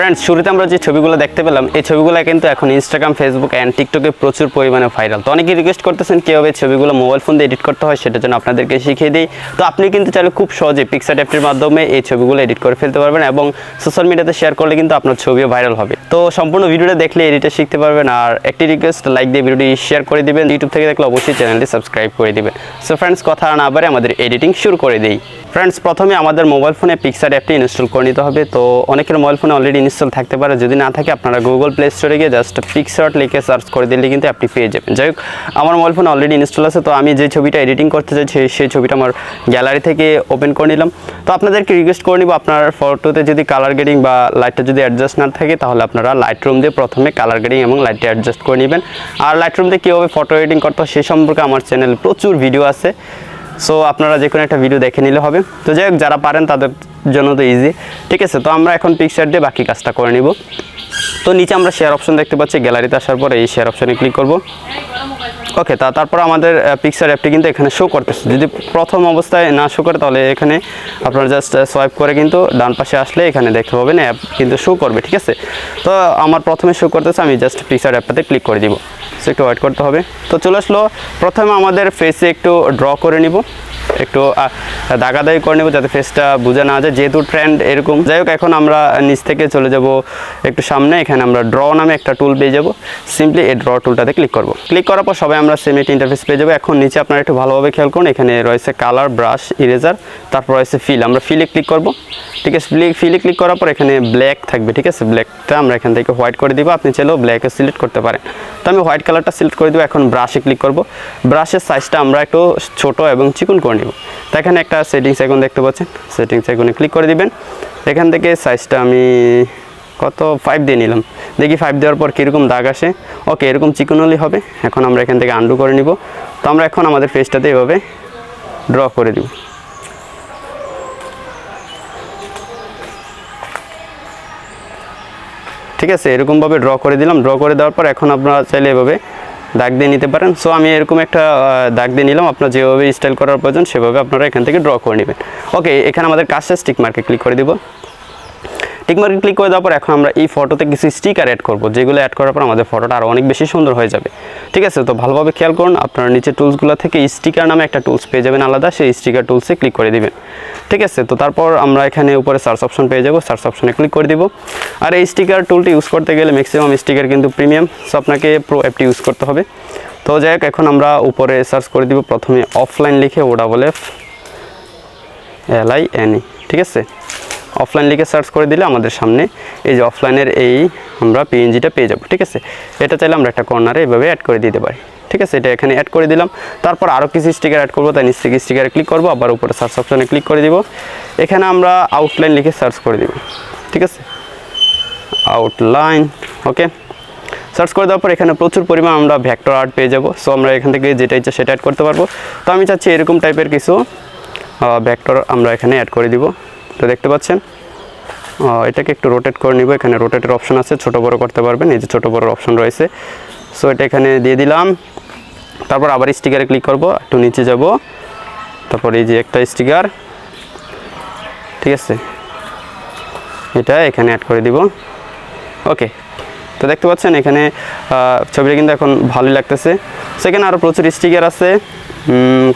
Friends শুরুতে আমরা যে ছবিগুলো দেখতে পেলাম, এই ছবিগুলো কিন্তু এখন ইনস্টাগ্রাম ফেসবুক অ্যান্ড টিকটকে প্রচুর পরিমাণে ভাইরাল তো অনেকেই রিকোয়েস্ট করতেছেন কীভাবে ছবিগুলো মোবাইল ফোন দিয়ে এডিট করতে হয়, সেটার জন্য আপনাদেরকে শিখিয়ে দিই। তো আপনি কিন্তু চাইলে খুব সহজে পিক্সার অ্যাপটির মাধ্যমে এই ছবিগুলো এডিট করে ফেলতে পারবেন এবং সোশ্যাল মিডিয়াতে শেয়ার করলে কিন্তু আপনার ছবিও ভাইরাল হবে। তো সম্পূর্ণ ভিডিওটা দেখলে এডিটে শিখতে পারবেন আর একটি রিকোয়েস্ট লাইক দিয়ে ভিডিওটি শেয়ার করে দিবেন। ইউটিউব থেকে দেখলে অবশ্যই চ্যানেলটি সাবস্ক্রাইব করে দিবেন। সো ফ্রেন্ডস কথা না বারে আমাদের এডিটিং শুরু করে দিই। ফ্রেন্ডস প্রথমে আমাদের মোবাইল ফোনে পিক্সার অ্যাপটি ইনস্টল করে নিতে হবে। তো অনেকের মোবাইল ফোনে অলরেডি ইনস্টল থাকতে পারে। যদি না থাকে, আপনারা গুগল প্লে স্টোরে গিয়ে জাস্ট পিক্সার লিখে সার্চ করে দিলে কিন্তু অ্যাপটি পেয়ে যাবেন। যাই হোক, আমার মোবাইল ফোনে অলরেডি ইনস্টল আছে। তো আমি যে ছবিটা এডিটিং করতে চাইছি সেই- ছবিটা আমার গ্যালারি থেকে ওপেন করে নিলাম। তো আপনাদেরকে রিকোয়েস্ট করে নিব, আপনার ফটোতে যদি কালার গ্রেডিং বা লাইটটা যদি অ্যাডজাস্ট না থাকে, তাহলে আপনারা লাইট রুম দিয়ে প্রথমে কালার গ্রেডিং এবং লাইটটা অ্যাডজাস্ট করে নেবেন। আর লাইট রুম দিয়ে কীভাবে ফটো এডিটিং করতে সেই সম্পর্কে আমার চ্যানেলে প্রচুর ভিডিও আছে। সো আপনারা যে কোনো একটা ভিডিও দেখে নিলে হবে। তো যাই হোক, যারা পারেন তাদের জন্য তো ইজি ঠিক আছে, তো আমরা এখন পিকচার দিয়ে বাকি কাজটা করে নিব। তো নিচে আমরা শেয়ার অপশন দেখতে পাচ্ছি গ্যালারিতে আসার পরে এই শেয়ার অপশনে ক্লিক করব। ওকে তা তারপর আমাদের পিকচার অ্যাপটি কিন্তু এখানে শো করতেছে। যদি প্রথম অবস্থায় না শো করে, তাহলে এখানে আপনারা জাস্ট সোয়াইপ করে কিন্তু ডান পাশে আসলে এখানে দেখতে পাবেন অ্যাপ কিন্তু শো করবে, ঠিক আছে? তো আমার প্রথমে শো করতেছে, আমি জাস্ট পিকচার অ্যাপটাতে ক্লিক করে দিব। একটু ওয়েট করতে হবে। তো চলে আসলো প্রথমে আমাদের ফেসে একটু ড্র করে নিব। একটু দাগাদাগি করে নেব যাতে ফেসটা বোঝা না যায়। যেহেতু ট্রেন্ড এরকম, যাই হোক, এখন আমরা নিচ থেকে চলে যাব একটু সামনে। এখানে আমরা ড্র নামে একটা টুল পেয়ে যাব। সিম্পলি এই ড্র টুলটাতে ক্লিক করব। ক্লিক করার পর সবাই আমরা সেম একটি ইন্টারফেস পেয়ে যাব। এখন নিচে আপনারা একটু ভালোভাবে খেয়াল করুন, এখানে রয়েছে কালার ব্রাশ ইরেজার তারপর রয়েছে ফিল আমরা ফিলে ক্লিক করব। ঠিক আছে ফিলে ফিলে ক্লিক করার পর এখানে ব্ল্যাক থাকবে। ঠিক আছে ব্ল্যাকটা আমরা এখান থেকে হোয়াইট করে দিব। আপনি চাইলেও ব্ল্যাকে সিলেক্ট করতে পারেন। তো আমি হোয়াইট কালারটা সিলেক্ট করে দেবো। এখন ব্রাশে ক্লিক করব। ব্রাশের সাইজটা আমরা একটু ছোট এবং চিকন করে নিব তো এখানে একটা সেটিংস এখন দেখতে পাচ্ছেন। সেটিংস এখানে ক্লিক করে দিবেন। এখান থেকে সাইজটা আমি কত? ফাইভ দিয়ে নিলাম। দেখি ফাইভ দেওয়ার পর কীরকম দাগ আসে। ওকে এরকম চিকন হলেই হবে। এখন আমরা এখান থেকে আন্ডু করে নিব। তো আমরা এখন আমাদের ফেসটাতে এভাবে ড্র করে দিব। ঠিক আছে, এরকমভাবে ড্র করে দিলাম। ড্র করে দেওয়ার পর এখন আপনারা চাইলে এভাবে দাগ দিয়ে নিতে পারেন। সো আমি এরকম একটা দাগ দিয়ে নিলাম। আপনার যেভাবে স্টাইল করার প্রয়োজন, সেভাবে আপনারা এখান থেকে ড্র করে নেবেন। ওকে এখানে আমাদের কাজটা স্টিক মার্কে ক্লিক করে দিব। টিক মার্কে ক্লিক করে দেওয়ার পর এখন আমরা এই ফটোতে কিছু স্টিকার অ্যাড করব, যেগুলো অ্যাড করার পর আমাদের ফটোটা আরও অনেক বেশি সুন্দর হয়ে যাবে। ঠিক আছে? তো ভালোভাবে খেয়াল করুন, আপনারা নিচে টুলসগুলো থেকে স্টিকার নামে একটা টুলস পেয়ে যাবেন আলাদা, সেই স্টিকার টুলসে ক্লিক করে দিবেন। ঠিক আছে? তো তারপর আমরা এখানে উপরে সার্চ অপশন পেয়ে যাব সার্চ অপশনে ক্লিক করে দিব। আর এই স্টিকার টুলটি ইউজ করতে গেলে ম্যাক্সিমাম স্টিকার কিন্তু প্রিমিয়াম সো আপনাকে প্রো অ্যাপটি ইউজ করতে হবে। তো যাই হোক, এখন আমরা উপরে সার্চ করে দিব, প্রথমে অফলাইন লিখে O double F L I N E ঠিক আছে? অফলাইন লিখে সার্চ করে দিলে আমাদের সামনে এই যে অফলাইনের এই আমরা পিএনজিটা পেয়ে যাব, ঠিক আছে? এটা চাইলে আমরা একটা কর্নারে এভাবে অ্যাড করে দিতে পারি, ঠিক আছে? এটা এখানে অ্যাড করে দিলাম। তারপর আরও কিছু স্টিকার অ্যাড করব, তাই নিচ স্টিকারে ক্লিক করব, আবার উপরে সার্চ অপশানে ক্লিক করে দিব। এখানে আমরা আউটলাইন লিখে সার্চ করে দিব, ঠিক আছে? আউটলাইন ওকে সার্চ করে দেওয়ার পর এখানে প্রচুর পরিমাণ আমরা ভ্যাক্টর আর্ট পেয়ে যাব। সো আমরা এখান থেকে যেটা ইচ্ছা সেটা অ্যাড করতে পারব। তো আমি চাচ্ছি এরকম টাইপের কিছু ভ্যাক্টর আমরা এখানে অ্যাড করে দিব। তো দেখতে পাচ্ছেন? এটাকে একটু রোটেট করে নিব। এখানে রোটেটের অপশন আছে, ছোট বড় করতে পারবেন। এই যে ছোট বড় অপশন রয়েছে। সো এটা এখানে দিয়ে দিলাম। তারপর আবার স্টিকারে ক্লিক করব। একটু নিচে যাব। তারপর এই যে একটা স্টিকার ঠিক আছে? এটা এখানে অ্যাড করে দিব। ওকে তো দেখতে পাচ্ছেন এখানে ছবিটা কিন্তু এখন ভালোই লাগতেছে। সেখানে আরও প্রচুর স্টিকার আছে।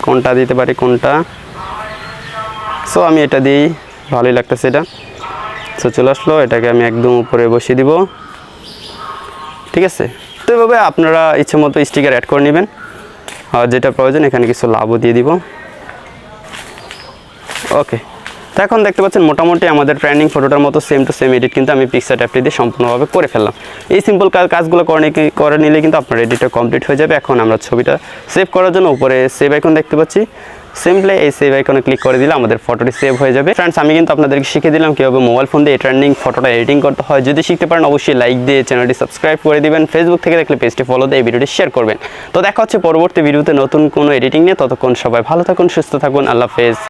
কোনটা দিতে পারি, কোনটা? সো আমি এটা দিই। ভালোই লাগতেছে এটা। তো চলে আসলো, এটাকে আমি একদম উপরে বসিয়ে দিব। ঠিক আছে? তো এভাবে আপনারা ইচ্ছে মতো স্টিকার অ্যাড করে নেবেন। আর যেটা প্রয়োজন, এখানে কিছু লাভও দিয়ে দিব। ওকে তো এখন দেখতে পাচ্ছেন, মোটামুটি আমাদের ট্রেন্ডিং ফটোটার মতো সেম টু সেম এডিট কিন্তু আমি পিকচার অ্যাপটি দিয়ে সম্পূর্ণভাবে করে ফেললাম। এই সিম্পল কাজগুলো করে করে নিলে কিন্তু আপনার এডিটটা কমপ্লিট হয়ে যাবে। এখন আমরা ছবিটা সেভ করার জন্য উপরে সেভ আইকন দেখতে পাচ্ছি। সিম্পলি এই সেভ আইকনে ক্লিক করে দিলে আমাদের ফটোটি সেভ হয়ে যাবে। ফ্রেন্ডস আমি কিন্তু আপনাদেরকে শিখে দিলাম কীভাবে মোবাইল ফোন দিয়ে ট্রেন্ডিং ফটোটা এডিটিং করতে হয়। যদি শিখতে পারেন, অবশ্যই লাইক দিয়ে চ্যানেলটি সাবস্ক্রাইব করে দিবেন। ফেসবুক থেকে দেখলে পেজটি ফলো দিয়ে এই ভিডিওটি শেয়ার করবেন। তো দেখা হচ্ছে পরবর্তী ভিডিওতে নতুন কোনো এডিটিং নিয়ে। ততক্ষণ সবাই ভালো থাকুন, সুস্থ থাকুন। আল্লাহ হাফেজ।